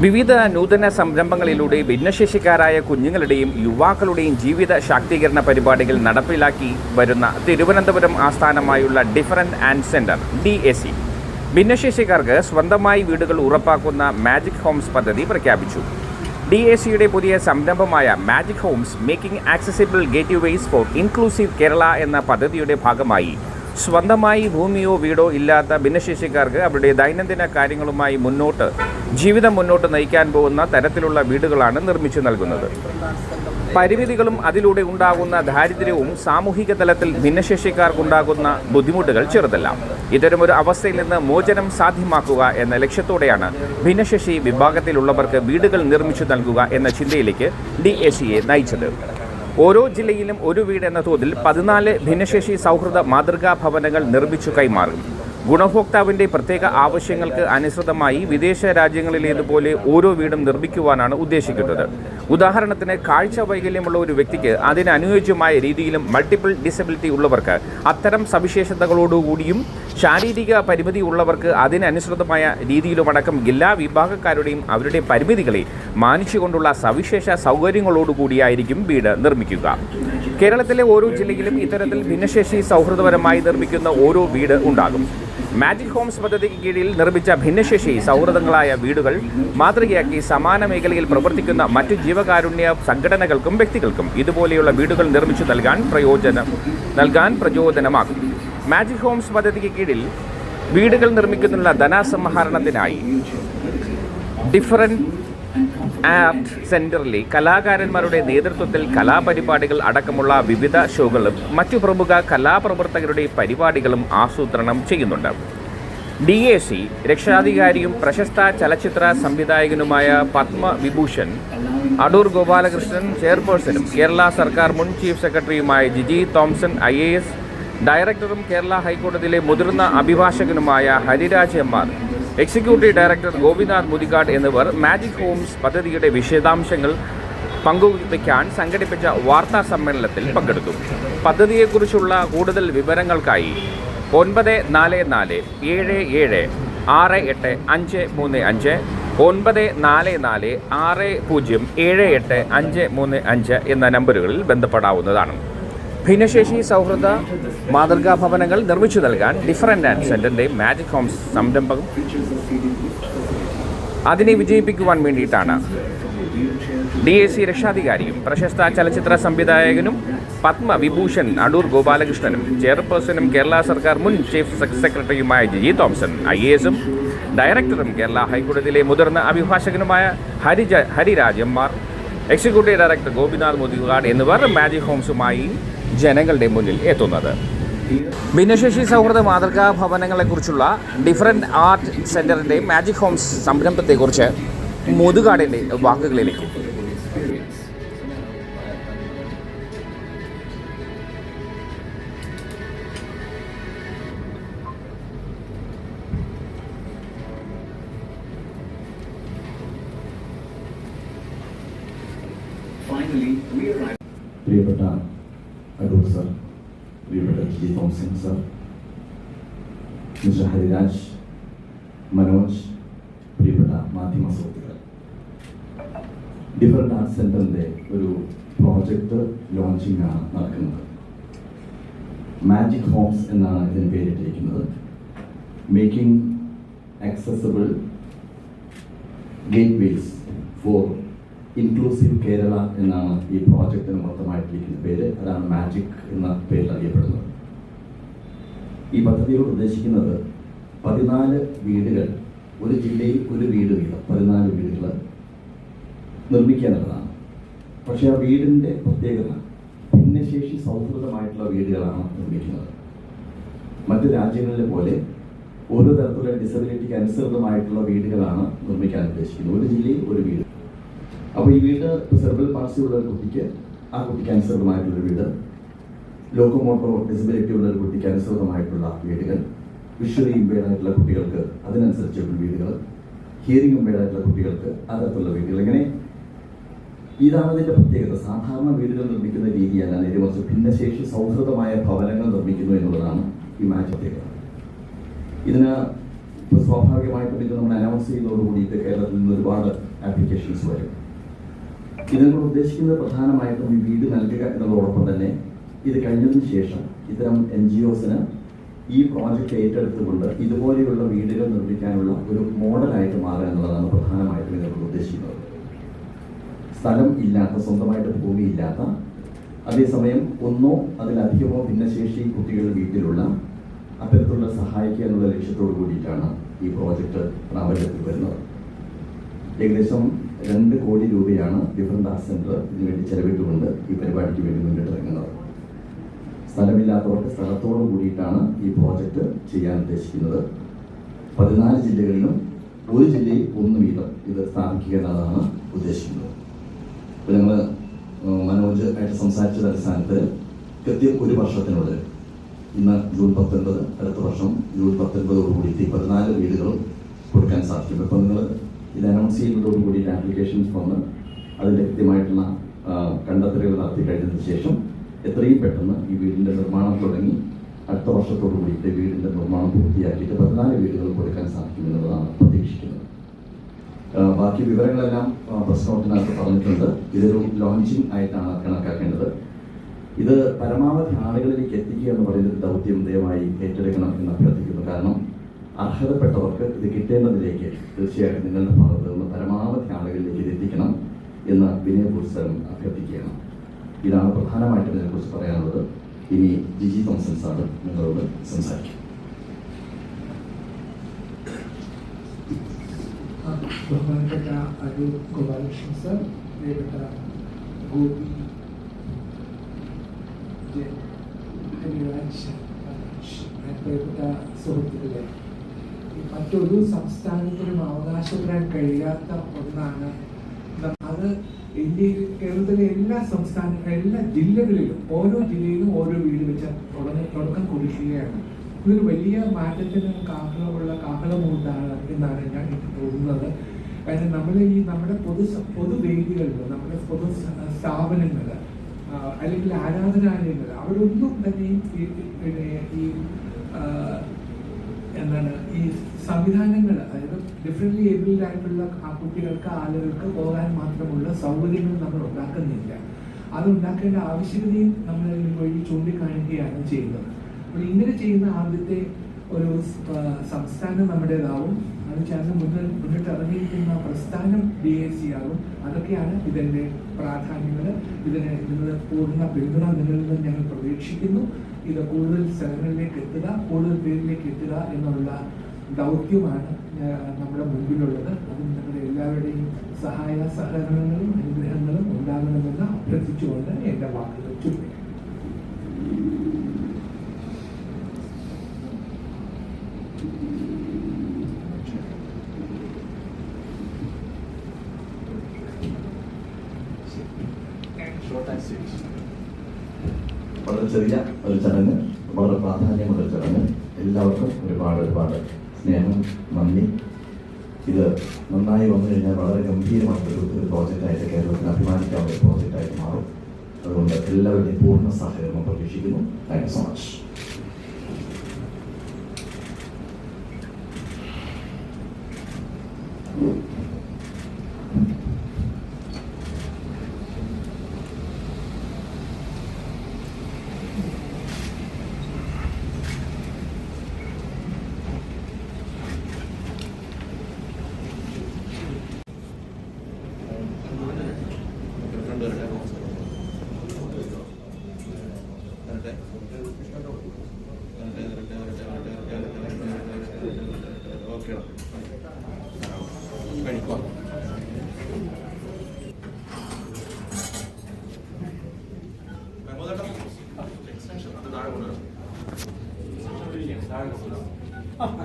വിവിധ നൂതന സംരംഭങ്ങളിലൂടെ ഭിന്നശേഷിക്കാരായ കുഞ്ഞുങ്ങളുടെയും യുവാക്കളുടെയും ജീവിത ശാക്തീകരണ പരിപാടികൾ നടപ്പിലാക്കി വരുന്ന തിരുവനന്തപുരം ആസ്ഥാനമായുള്ള different and centre D A C ഭിന്നശേഷിക്കാർക്ക് സ്വന്തമായി വീടുകൾ ഉറപ്പാക്കുന്ന മാജിക് ഹോംസ് പദ്ധതി പ്രഖ്യാപിച്ചു. ഡി എ സിയുടെ പുതിയ സംരംഭമായ magic homes making accessible gateways for inclusive Kerala എന്ന പദ്ധതിയുടെ ഭാഗമായി സ്വന്തമായി ഭൂമിയോ വീടോ ഇല്ലാത്ത ഭിന്നശേഷിക്കാർക്ക് അവരുടെ ദൈനംദിന കാര്യങ്ങളുമായി മുന്നോട്ട് ജീവിതം മുന്നോട്ട് നയിക്കാൻ പോകുന്ന തരത്തിലുള്ള വീടുകളാണ് നിർമ്മിച്ചു നൽകുന്നത്. പരിമിതികളും അതിലൂടെ ഉണ്ടാകുന്ന ദാരിദ്ര്യവും സാമൂഹിക തലത്തിൽ ഭിന്നശേഷിക്കാർക്കുണ്ടാകുന്ന ബുദ്ധിമുട്ടുകൾ ചെറുതല്ല. ഇത്തരമൊരു അവസ്ഥയിൽ നിന്ന് മോചനം സാധ്യമാക്കുക എന്ന ലക്ഷ്യത്തോടെയാണ് ഭിന്നശേഷി വിഭാഗത്തിലുള്ളവർക്ക് വീടുകൾ നിർമ്മിച്ചു നൽകുക എന്ന ചിന്തയിലേക്ക് ഡി എ സിയെ നയിച്ചത്. ഓരോ ജില്ലയിലും ഒരു വീട് എന്ന തോതിൽ പതിനാല് ഭിന്നശേഷി സൗഹൃദ മാതൃകാ ഭവനങ്ങൾ നിർമ്മിച്ചു കൈമാറും. ഗുണഭോക്താവിന്റെ പ്രത്യേക ആവശ്യങ്ങൾക്ക് അനുസൃതമായി വിദേശ രാജ്യങ്ങളിലേതുപോലെ ഓരോ വീടും നിർമ്മിക്കുവാനാണ് ഉദ്ദേശിക്കുന്നത്. ഉദാഹരണത്തിന് കാഴ്ച വൈകല്യമുള്ള ഒരു വ്യക്തിക്ക് അതിന് അനുയോജ്യമായ രീതിയിലും മൾട്ടിപ്പിൾ ഡിസബിലിറ്റി ഉള്ളവർക്ക് അത്തരം സവിശേഷതകളോടുകൂടിയും ശാരീരിക പരിമിതി ഉള്ളവർക്ക് അതിനനുസൃതമായ രീതിയിലുമടക്കം എല്ലാ വിഭാഗക്കാരുടെയും അവരുടെ പരിമിതികളെ മാനിച്ചുകൊണ്ടുള്ള സവിശേഷ സൗകര്യങ്ങളോടുകൂടിയായിരിക്കും വീട് നിർമ്മിക്കുക. കേരളത്തിലെ ഓരോ ജില്ലയിലും ഇത്തരത്തിൽ ഭിന്നശേഷി സൗഹൃദപരമായി നിർമ്മിക്കുന്ന ഓരോ വീട് ഉണ്ടാകും. മാജിക് ഹോംസ് പദ്ധതിക്ക് കീഴിൽ നിർമ്മിച്ച ഭിന്നശേഷി സൗഹൃദങ്ങളായ വീടുകൾ മാതൃകയാക്കി സമാന മേഖലയിൽ പ്രവർത്തിക്കുന്ന മറ്റു ജീവകാരുണ്യ സംഘടനകൾക്കും വ്യക്തികൾക്കും ഇതുപോലെയുള്ള വീടുകൾ നിർമ്മിച്ചു നൽകാൻ പ്രയോജനം നൽകാൻ പ്രചോദനമാകും. മാജിക് ഹോംസ് പദ്ധതിക്ക് കീഴിൽ വീടുകൾ നിർമ്മിക്കുന്നതിനുള്ള ധനസംഹരണത്തിനായി ഡിഫറന്റ് ആർട്ട് സെന്ററിലെ കലാകാരന്മാരുടെ നേതൃത്വത്തിൽ കലാപരിപാടികൾ അടക്കമുള്ള വിവിധ ഷോകളും മറ്റു പ്രമുഖ കലാപ്രവർത്തകരുടെ പരിപാടികളും ആസൂത്രണം ചെയ്യുന്നുണ്ട്. ഡി എ സി രക്ഷാധികാരിയും പ്രശസ്ത ചലച്ചിത്ര സംവിധായകനുമായ പത്മവിഭൂഷൺ അടൂർ ഗോപാലകൃഷ്ണൻ ചെയർപേഴ്സണും കേരള സർക്കാർ മുൻ ചീഫ് സെക്രട്ടറിയുമായ ജിജി തോംസൺ ഐ ഡയറക്ടറും കേരള ഹൈക്കോടതിയിലെ മുതിർന്ന അഭിഭാഷകനുമായ Hariraj M R executive director Gopinath Muthukad എന്നിവർ മാജിക് ഹോംസ് പദ്ധതിയുടെ വിശദാംശങ്ങൾ പങ്കുവയ്ക്കാൻ സംഘടിപ്പിച്ച വാർത്താ സമ്മേളനത്തിൽ പങ്കെടുത്തു. പദ്ധതിയെക്കുറിച്ചുള്ള കൂടുതൽ വിവരങ്ങൾക്കായി ഒൻപത് നാല് നാല് ഏഴ് ഏഴ് ആറ് എട്ട് അഞ്ച് മൂന്ന് അഞ്ച് ഒൻപത് നാല് നാല് ആറ് പൂജ്യം ഏഴ് എട്ട് അഞ്ച് മൂന്ന് അഞ്ച് എന്ന നമ്പറുകളിൽ ബന്ധപ്പെടാവുന്നതാണ്. ഭിന്നശേഷി സൗഹൃദ മാതൃകാ ഭവനങ്ങൾ നിർമ്മിച്ചു നൽകാൻ ഡിഫറന്റ് ആൻഡ് സെന്ററിന്റെ മാജിക് ഹോംസ് സംരംഭം അതിനെ വിജയിപ്പിക്കുവാൻ വേണ്ടിയിട്ടാണ്. ഡി എ സി രക്ഷാധികാരിയും പ്രശസ്ത ചലച്ചിത്ര സംവിധായകനും പത്മവിഭൂഷൺ അടൂർ ഗോപാലകൃഷ്ണനും ചെയർപേഴ്സണും കേരള സർക്കാർ മുൻ ചീഫ് സെക്രട്ടറിയുമായ ജി തോംസൺ ഐ എ എസും ഡയറക്ടറും കേരള ഹൈക്കോടതിയിലെ മുതിർന്ന അഭിഭാഷകനുമായ ഹരിജ ഹരിരാജന്മാർ എക്സിക്യൂട്ടീവ് ഡയറക്ടർ ഗോപിനാഥ് മുതികാട് എന്നിവർ മാജിക് ഹോംസുമായി ജനങ്ങളുടെ മുന്നിൽ എത്തുന്നത് ഭിന്നശേഷി സൗഹൃദ മാതൃകാ ഭവനങ്ങളെക്കുറിച്ചുള്ള ഡിഫറന്റ് ആർട്ട് സെന്ററിന്റെ മാജിക് ഹോംസ് സംരംഭത്തെക്കുറിച്ച് മുതുകാടിന്റെ വാക്കുകളിലേക്ക് Finally, we arrived. പ്രിയപ്പെട്ട അടൂർ സർ പ്രിയപ്പെട്ട G Thomson sir mister Hariraj Manoj പ്രിയപ്പെട്ട മാധ്യമ സുഹൃത്തുക്കൾ ഡിഫറന്റ് ആർട്ട് സെന്ററിന്റെ ഒരു പ്രോജക്റ്റ് ലോഞ്ചിങ് ആണ് നടക്കുന്നത്. മാജിക് ഹോംസ് എന്നാണ് ഇതിന് പേരിട്ടിരിക്കുന്നത് making gateways for inclusive Kerala എന്നാണ് ഈ പ്രോജക്റ്റിന് മൊത്തമായിട്ടിരിക്കുന്ന പേര്. അതാണ് മാജിക് എന്ന പേരിൽ അറിയപ്പെടുന്നത്. ഈ പദ്ധതിയോട് ഉദ്ദേശിക്കുന്നത് പതിനാല് വീടുകൾ ഒരു ജില്ലയിൽ ഒരു വീട് വീതം പതിനാല് വീടുകൾ നിർമ്മിക്കാനുള്ളതാണ് പക്ഷേ ആ വീടിന്റെ പ്രത്യേകത ഭിന്നശേഷി സൗഹൃദമായിട്ടുള്ള വീടുകളാണ് നിർമ്മിക്കുന്നത്. മറ്റ് രാജ്യങ്ങളിലെ പോലെ ഓരോ തരത്തിലുള്ള ഡിസബിലിറ്റിക്ക് അനുസൃതമായിട്ടുള്ള വീടുകളാണ് നിർമ്മിക്കാൻ ഉദ്ദേശിക്കുന്നത്. ഒരു ജില്ലയിൽ ഒരു വീട്. അപ്പോൾ ഈ വീട് സെർബൽ പാർസി ഉള്ള ഒരു കുട്ടിക്ക് ആ കുട്ടിക്ക് അനുസൃതമായിട്ടുള്ള വീട് ലോക്കോമോട്ടോ ഡിസബിലിറ്റി ഉള്ള ഒരു കുട്ടിക്ക് അനുസൃതമായിട്ടുള്ള വീടുകൾ വിഷ്വലി ഇമ്പയർഡ് ആയിട്ടുള്ള കുട്ടികൾക്ക് അതിനനുസരിച്ചുള്ള വീടുകൾ ഹിയറിംഗ് ഇമ്പയർഡ് ആയിട്ടുള്ള കുട്ടികൾക്ക് അതൊക്കെയുള്ള വീടുകൾ. ഇങ്ങനെ ഇതാണ് ഇതിന്റെ പ്രത്യേകത. സാധാരണ വീടുകൾ നിർമ്മിക്കുന്ന രീതിയല്ല നേരെ മറിച്ച് ഭിന്നശേഷി സൗഹൃദമായ ഭവനങ്ങൾ നിർമ്മിക്കുന്നു എന്നുള്ളതാണ് ഈ മാച്ച് പ്രത്യേകത. ഇതിന് ഇപ്പോൾ സ്വാഭാവികമായിട്ടും ഇത് നമ്മൾ അനൗൺസ് ചെയ്യുന്നതോടുകൂടിയിട്ട് കേരളത്തിൽ നിന്ന് ഒരുപാട് ആപ്ലിക്കേഷൻസ് വരും. ഇതിനോട് ഉദ്ദേശിക്കുന്നത് പ്രധാനമായിട്ടും ഈ വീട് നൽകുക എന്നതോടൊപ്പം തന്നെ ഇത് കഴിഞ്ഞതിന് ശേഷം ഇത്തരം എൻ ജി ഒസിന് ഈ പ്രോജക്റ്റ് ഏറ്റെടുത്തുകൊണ്ട് ഇതുപോലെയുള്ള വീടുകൾ നിർമ്മിക്കാനുള്ള ഒരു മോഡലായിട്ട് മാറുക എന്നുള്ളതാണ് പ്രധാനമായിട്ടും ഇതിനോട് ഉദ്ദേശിക്കുന്നത്. സ്ഥലം ഇല്ലാത്ത സ്വന്തമായിട്ട് ഭൂമി ഇല്ലാത്ത അതേസമയം ഒന്നോ അതിലധികമോ ഭിന്നശേഷി കുട്ടികൾ വീട്ടിലുള്ള അത്തരത്തിലുള്ള സഹായിക്കുക എന്നുള്ള ലക്ഷ്യത്തോടു കൂടിയിട്ടാണ് ഈ പ്രോജക്റ്റ് പ്രാബല്യത്തിൽ വരുന്നത്. ഏകദേശം രണ്ട് കോടി രൂപയാണ് ഡിഫറന്റ് ആർട്സ് സെന്റർ ഇതിനുവേണ്ടി ചെലവിട്ടുകൊണ്ട് ഈ പരിപാടിക്ക് വേണ്ടി മുന്നിട്ടിറങ്ങുന്നത്. സ്ഥലമില്ലാത്തവർക്ക് സ്ഥലത്തോടും കൂടിയിട്ടാണ് ഈ പ്രോജക്റ്റ് ചെയ്യാൻ ഉദ്ദേശിക്കുന്നത്. പതിനാല് ജില്ലകളിലും ഒരു ജില്ലയിൽ ഒന്ന് വീതം ഇത് സ്ഥാപിക്കുക എന്നതാണ് ഉദ്ദേശിക്കുന്നത് ഇപ്പോൾ ഞങ്ങൾ മനോജ് ആയിട്ട് സംസാരിച്ചത് അടിസ്ഥാനത്തിൽ കൃത്യം ഒരു വർഷത്തിനുള്ളിൽ ഇന്ന് ജൂൺ പത്തൊൻപത് അടുത്ത വർഷം ജൂൺ പത്തൊൻപതോടുകൂടി പതിനാല് വീടുകളും കൊടുക്കാൻ സാധിക്കും. ഇപ്പം നിങ്ങൾ ഇത് അനൗൺസ് ചെയ്യുന്നതോടുകൂടി ആപ്ലിക്കേഷൻസ് വന്ന് അതിന്റെ കൃത്യമായിട്ടുള്ള കണ്ടെത്തലുകൾ നടത്തി കഴിഞ്ഞതിന് ശേഷം എത്രയും പെട്ടെന്ന് ഈ വീടിന്റെ നിർമ്മാണം തുടങ്ങി അടുത്ത വർഷത്തോടു കൂടിയിട്ട് വീടിന്റെ നിർമ്മാണം പൂർത്തിയാക്കിയിട്ട് പതിനാല് വീടുകൾ കൊടുക്കാൻ സാധിക്കുമെന്നുള്ളതാണ് പ്രതീക്ഷിക്കുന്നത്. ബാക്കി വിവരങ്ങളെല്ലാം പ്രസ് നോട്ടിനകത്ത് പറഞ്ഞിട്ടുണ്ട്. ഇതൊരു ലോഞ്ചിങ് ആയിട്ടാണ് കണക്കാക്കേണ്ടത്. ഇത് പരമാവധി ആളുകളിലേക്ക് എത്തിക്കുക എന്ന് പറയുന്ന ദൗത്യം ദയവായി ഏറ്റെടുക്കണം എന്ന് അഭ്യർത്ഥിക്കുന്നു. കാരണം അർഹതപ്പെട്ടവർക്ക് ഇത് കിട്ടേണ്ടതിലേക്ക് തീർച്ചയായിട്ടും നിങ്ങളുടെ ഭാഗത്ത് നിന്ന് പരമാവധി ആളുകളിലേക്ക് ഇത് എത്തിക്കണം എന്ന് വിനയപുരസ്സരം അഭ്യർത്ഥിക്കുകയാണ്. ഇതാണ് പ്രധാനമായിട്ടും ഇതിനെക്കുറിച്ച് പറയാനുള്ളത്. ഇനി ജിജി തോമസൻ സാറ് നിങ്ങളോട് സംസാരിക്കും. ബഹുമാനപ്പെട്ട അരൂർ ഗോപാലകൃഷ്ണൻ സർ പ്രിയപ്പെട്ട ഗോപി പ്രിയപ്പെട്ട സുഹൃത്തുക്കളെ. മറ്റൊരു സംസ്ഥാനത്തിനും അവകാശപ്പെടാൻ കഴിയാത്ത ഒന്നാണ്. അത് ഇന്ത്യയിൽ കേരളത്തിലെ എല്ലാ സംസ്ഥാന എല്ലാ ജില്ലകളിലും ഓരോ ജില്ലയിലും ഓരോ വീട് വെച്ച് തുടങ്ങി തുടക്കം കുറിക്കുകയാണ്. ഇതൊരു വലിയ മാറ്റത്തിന് കാഹളമുള്ള കാഹളമുണ്ടാണ് എന്നാണ് ഞാൻ എനിക്ക് തോന്നുന്നത്. കാരണം നമ്മൾ ഈ നമ്മുടെ പൊതു പൊതുവേദികളിൽ നമ്മുടെ പൊതു സ്ഥാപനങ്ങൾ അല്ലെങ്കിൽ ആരാധനാലയങ്ങൾ അവരൊന്നും തന്നെ ഈ പിന്നെ ഈ എന്താണ് ഈ സംവിധാനങ്ങൾ അതായത് ഡിഫറെന്റ്ലി ഏബിൾഡ് ആയിട്ടുള്ള ആ കുട്ടികൾക്ക് ആളുകൾക്ക് പോകാൻ മാത്രമുള്ള സൗകര്യങ്ങൾ നമ്മൾ ഉണ്ടാക്കുന്നില്ല. അത് ഉണ്ടാക്കേണ്ട ആവശ്യകതയും നമ്മൾ വഴി ചൂണ്ടിക്കാണിക്കുകയാണ് ചെയ്യുന്നത്. അപ്പോൾ ഇങ്ങനെ ചെയ്യുന്ന ആദ്യത്തെ ഒരു സംസ്ഥാനം നമ്മുടേതാവും. അത് ചേർന്ന് മുന്നിൽ മുന്നിട്ട് ഇറങ്ങിയിരിക്കുന്ന പ്രസ്ഥാനം ഡി എ സി ആകും. അതൊക്കെയാണ് ഇതിന്റെ പ്രാധാന്യങ്ങൾ. ഇതിന് നിങ്ങൾ പൂർണ പിന്തുണ നിങ്ങളിൽ നിന്ന് ഞങ്ങൾ പ്രതീക്ഷിക്കുന്നു. ഇത് കൂടുതൽ സ്ഥലങ്ങളിലേക്ക് എത്തുക കൂടുതൽ പേരിലേക്ക് എത്തുക എന്നുള്ള ദൗത്യമാണ് നമ്മുടെ മുൻപിലുള്ളത്. അത് നിങ്ങളുടെ എല്ലാവരുടെയും സഹായ സഹകരണങ്ങളും അനുഗ്രഹങ്ങളും ഉണ്ടാകണമെന്ന് അഭ്യർത്ഥിച്ചുകൊണ്ട് എന്റെ വാക്കുകൾ ചുരുക്കി വളരെ ചെറിയ ഒരു ചടങ്ങ് വളരെ പ്രാധാന്യമുള്ള ചടങ്ങ്. എല്ലാവർക്കും ഒരുപാട് ഒരുപാട് സ്നേഹം നന്ദി. ഇത് നന്നായി വന്നു കഴിഞ്ഞാൽ വളരെ ഗംഭീരമായിട്ടൊരു ഒരു പ്രോജക്റ്റായിട്ട് കേരളത്തിന് അഭിമാനിക്കാവുന്ന ഒരു പ്രോജക്റ്റായിട്ട് മാറും. അതുകൊണ്ട് എല്ലാവരുടെയും പൂർണ സഹകരണം പ്രതീക്ഷിക്കുന്നു. താങ്ക് യു സോ മച്ച്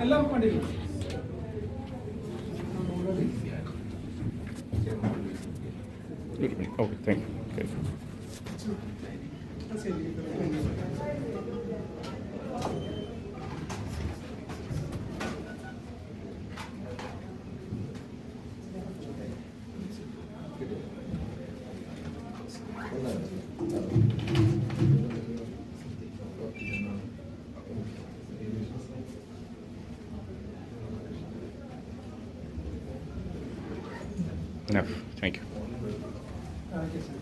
എല്ലാം കണ്ടില്ല okay thank you thank you okay sir